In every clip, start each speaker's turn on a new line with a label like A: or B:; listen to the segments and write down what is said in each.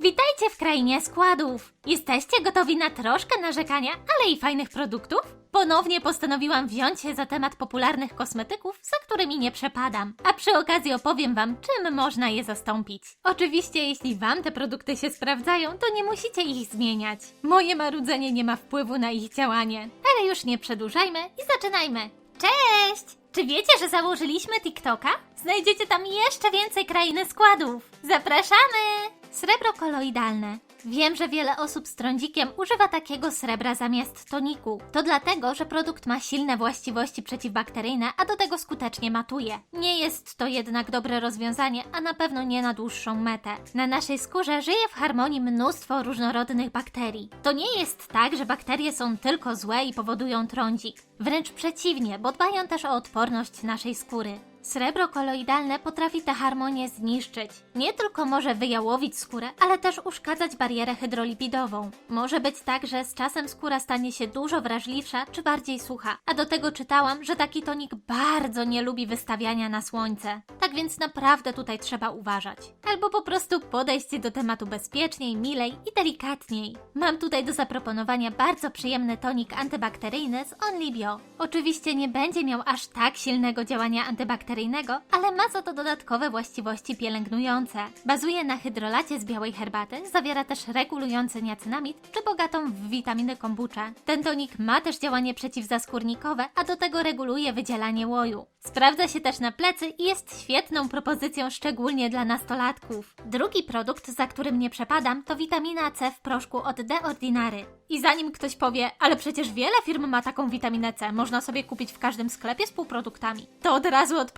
A: Witajcie w krainie składów! Jesteście gotowi na troszkę narzekania, ale i fajnych produktów? Ponownie postanowiłam wziąć się za temat popularnych kosmetyków, za którymi nie przepadam, a przy okazji opowiem Wam, czym można je zastąpić. Oczywiście, jeśli Wam te produkty się sprawdzają, to nie musicie ich zmieniać. Moje marudzenie nie ma wpływu na ich działanie. Ale już nie przedłużajmy i zaczynajmy. Cześć! Czy wiecie, że założyliśmy TikToka? Znajdziecie tam jeszcze więcej krainy składów. Zapraszamy! Srebro koloidalne. Wiem, że wiele osób z trądzikiem używa takiego srebra zamiast toniku. To dlatego, że produkt ma silne właściwości przeciwbakteryjne, a do tego skutecznie matuje. Nie jest to jednak dobre rozwiązanie, a na pewno nie na dłuższą metę. Na naszej skórze żyje w harmonii mnóstwo różnorodnych bakterii. To nie jest tak, że bakterie są tylko złe i powodują trądzik. Wręcz przeciwnie, bo dbają też o odporność naszej skóry. Srebro koloidalne potrafi tę harmonię zniszczyć. Nie tylko może wyjałowić skórę, ale też uszkadzać barierę hydrolipidową. Może być tak, że z czasem skóra stanie się dużo wrażliwsza czy bardziej sucha. A do tego czytałam, że taki tonik bardzo nie lubi wystawiania na słońce. Tak więc naprawdę tutaj trzeba uważać. Albo po prostu podejść do tematu bezpieczniej, milej i delikatniej. Mam tutaj do zaproponowania bardzo przyjemny tonik antybakteryjny z Onlibio. Oczywiście nie będzie miał aż tak silnego działania antybakteryjnego, ale ma za to dodatkowe właściwości pielęgnujące. Bazuje na hydrolacie z białej herbaty, zawiera też regulujący niacynamid czy bogatą w witaminy kombuczę. Ten tonik ma też działanie przeciwzaskórnikowe, a do tego reguluje wydzielanie łoju. Sprawdza się też na plecy i jest świetną propozycją szczególnie dla nastolatków. Drugi produkt, za którym nie przepadam, to witamina C w proszku od The Ordinary. I zanim ktoś powie, ale przecież wiele firm ma taką witaminę C, można sobie kupić w każdym sklepie z półproduktami, to od razu odpowiem.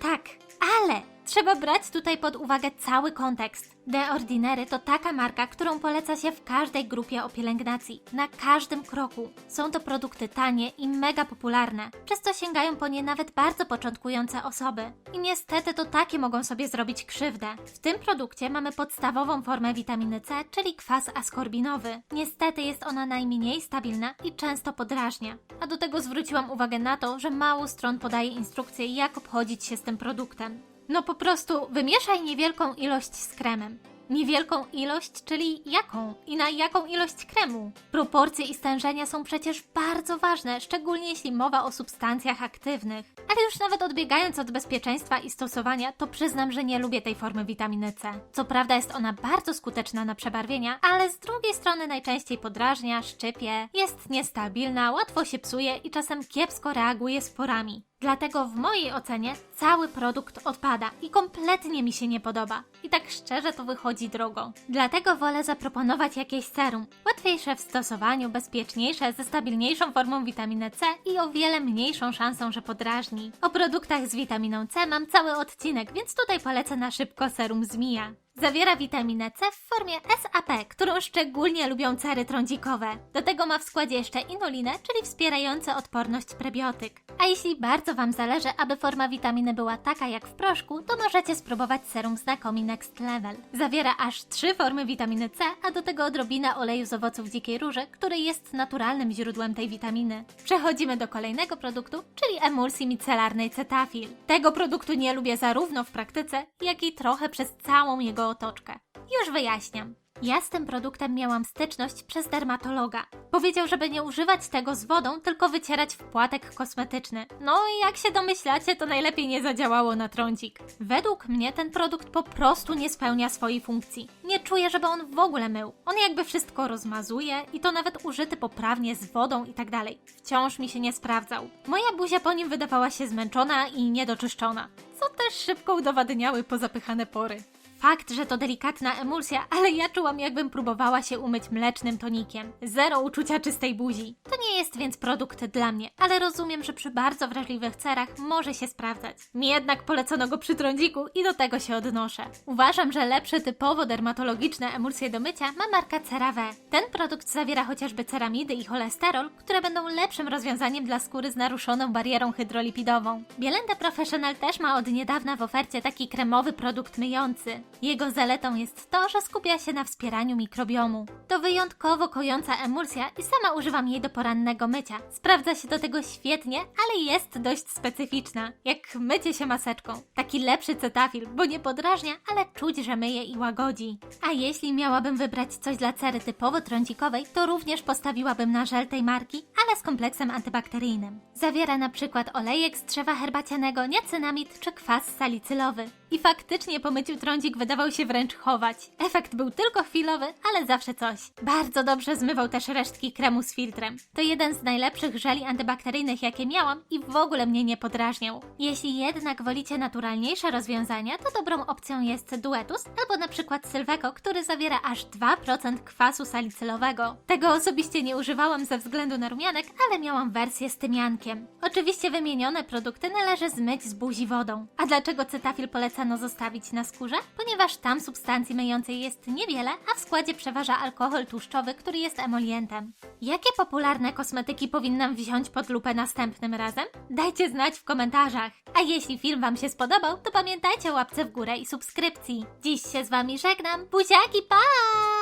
A: Tak, ale trzeba brać tutaj pod uwagę cały kontekst. The Ordinary to taka marka, którą poleca się w każdej grupie o pielęgnacji, na każdym kroku. Są to produkty tanie i mega popularne, przez co sięgają po nie nawet bardzo początkujące osoby. I niestety to takie mogą sobie zrobić krzywdę. W tym produkcie mamy podstawową formę witaminy C, czyli kwas askorbinowy. Niestety jest ona najmniej stabilna i często podrażnia. A do tego zwróciłam uwagę na to, że mało stron podaje instrukcje, jak obchodzić się z tym produktem. No po prostu wymieszaj niewielką ilość z kremem. Niewielką ilość, czyli jaką? I na jaką ilość kremu? Proporcje i stężenia są przecież bardzo ważne, szczególnie jeśli mowa o substancjach aktywnych. Ale już nawet odbiegając od bezpieczeństwa i stosowania, to przyznam, że nie lubię tej formy witaminy C. Co prawda jest ona bardzo skuteczna na przebarwienia, ale z drugiej strony najczęściej podrażnia, szczypie, jest niestabilna, łatwo się psuje i czasem kiepsko reaguje z porami. Dlatego w mojej ocenie cały produkt odpada i kompletnie mi się nie podoba. I tak szczerze to wychodzi drogo. Dlatego wolę zaproponować jakieś serum. Łatwiejsze w stosowaniu, bezpieczniejsze, ze stabilniejszą formą witaminy C i o wiele mniejszą szansą, że podrażni. O produktach z witaminą C mam cały odcinek, więc tutaj polecę na szybko serum Zmija. Zawiera witaminę C w formie SAP, którą szczególnie lubią cery trądzikowe. Do tego ma w składzie jeszcze inulinę, czyli wspierający odporność prebiotyk. A jeśli bardzo Wam zależy, aby forma witaminy była taka jak w proszku, to możecie spróbować serum Znakomi Next Level. Zawiera aż trzy formy witaminy C, a do tego odrobinę oleju z owoców dzikiej róży, który jest naturalnym źródłem tej witaminy. Przechodzimy do kolejnego produktu, czyli emulsji micelarnej Cetafil. Tego produktu nie lubię zarówno w praktyce, jak i trochę przez całą jego otoczkę. Już wyjaśniam. Ja z tym produktem miałam styczność przez dermatologa. Powiedział, żeby nie używać tego z wodą, tylko wycierać w płatek kosmetyczny. No i jak się domyślacie, to najlepiej nie zadziałało na trądzik. Według mnie ten produkt po prostu nie spełnia swojej funkcji. Nie czuję, żeby on w ogóle mył. On jakby wszystko rozmazuje i to nawet użyty poprawnie z wodą i tak dalej. Wciąż mi się nie sprawdzał. Moja buzia po nim wydawała się zmęczona i niedoczyszczona, co też szybko udowadniały pozapychane pory. Fakt, że to delikatna emulsja, ale ja czułam jakbym próbowała się umyć mlecznym tonikiem. Zero uczucia czystej buzi. To nie jest więc produkt dla mnie, ale rozumiem, że przy bardzo wrażliwych cerach może się sprawdzać. Mi jednak polecono go przy trądziku i do tego się odnoszę. Uważam, że lepsze typowo dermatologiczne emulsje do mycia ma marka CeraVe. Ten produkt zawiera chociażby ceramidy i cholesterol, które będą lepszym rozwiązaniem dla skóry z naruszoną barierą hydrolipidową. Bielenda Professional też ma od niedawna w ofercie taki kremowy produkt myjący. Jego zaletą jest to, że skupia się na wspieraniu mikrobiomu. To wyjątkowo kojąca emulsja i sama używam jej do porannego mycia. Sprawdza się do tego świetnie, ale jest dość specyficzna, jak mycie się maseczką. Taki lepszy cetafil, bo nie podrażnia, ale czuć, że myje i łagodzi. A jeśli miałabym wybrać coś dla cery typowo trądzikowej, to również postawiłabym na żel tej marki, ale z kompleksem antybakteryjnym. Zawiera na przykład olejek z drzewa herbacianego, niacynamid czy kwas salicylowy. I faktycznie po myciu trądzik wydawał się wręcz chować. Efekt był tylko chwilowy, ale zawsze coś. Bardzo dobrze zmywał też resztki kremu z filtrem. To jeden z najlepszych żeli antybakteryjnych, jakie miałam i w ogóle mnie nie podrażniał. Jeśli jednak wolicie naturalniejsze rozwiązania, to dobrą opcją jest Duetus albo na przykład Sylveco, który zawiera aż 2% kwasu salicylowego. Tego osobiście nie używałam ze względu na rumianek, ale miałam wersję z tymiankiem. Oczywiście wymienione produkty należy zmyć z buzi wodą. A dlaczego cetafil polecano zostawić na skórze? Ponieważ tam substancji myjącej jest niewiele, a w składzie przeważa alkohol tłuszczowy, który jest emolientem. Jakie popularne kosmetyki powinnam wziąć pod lupę następnym razem? Dajcie znać w komentarzach. A jeśli film Wam się spodobał, to pamiętajcie o łapce w górę i subskrypcji. Dziś się z Wami żegnam. Buziaki, pa!